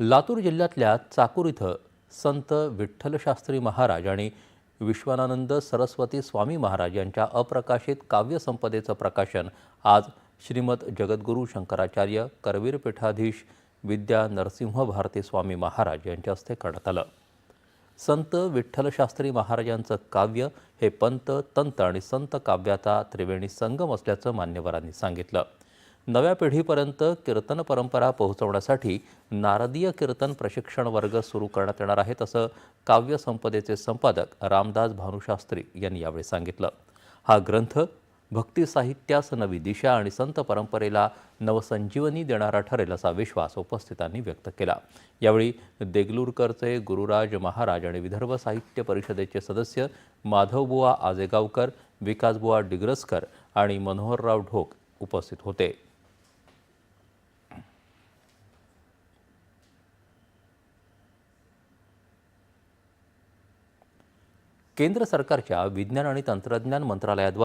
लातूर जिल्ह्यातल्या चाकूर इथं संत विठ्ठलशास्त्री महाराज आणि विश्वानानंद सरस्वती स्वामी महाराज यांच्या अप्रकाशित काव्यसंपदेचं प्रकाशन आज श्रीमद जगद्गुरू शंकराचार्य करवीर पीठाधीश विद्या नरसिंह भारती स्वामी महाराज यांच्या हस्ते करण्यात आलं. संत विठ्ठलशास्त्री महाराजांचं काव्य हे पंत तंत आणि संत काव्याचा त्रिवेणी संगम असल्याचं मान्यवरांनी सांगितलं. नव्या पिढीपर्यंत कीर्तन परंपरा पोहोचवण्यासाठी नारदीय कीर्तन प्रशिक्षण वर्ग सुरू करण्यात येणार आहेत असं काव्य संपदेचे संपादक रामदास भानुशास्त्री यांनी यावेळी सांगितलं. हा ग्रंथ भक्ती साहित्यास नवी दिशा आणि संत परंपरेला नवसंजीवनी देणारा ठरेल असा विश्वास उपस्थितांनी व्यक्त केला. यावेळी देगलूरकरचे गुरुराज महाराज आणि विदर्भ साहित्य परिषदेचे सदस्य माधवबुवा आजेगावकर विकासबुवा डिग्रसकर आणि मनोहरराव ढोक उपस्थित होते. केंद्र सरकारच्या विज्ञान आणि तंत्रज्ञान मंत्रालयाद्वारे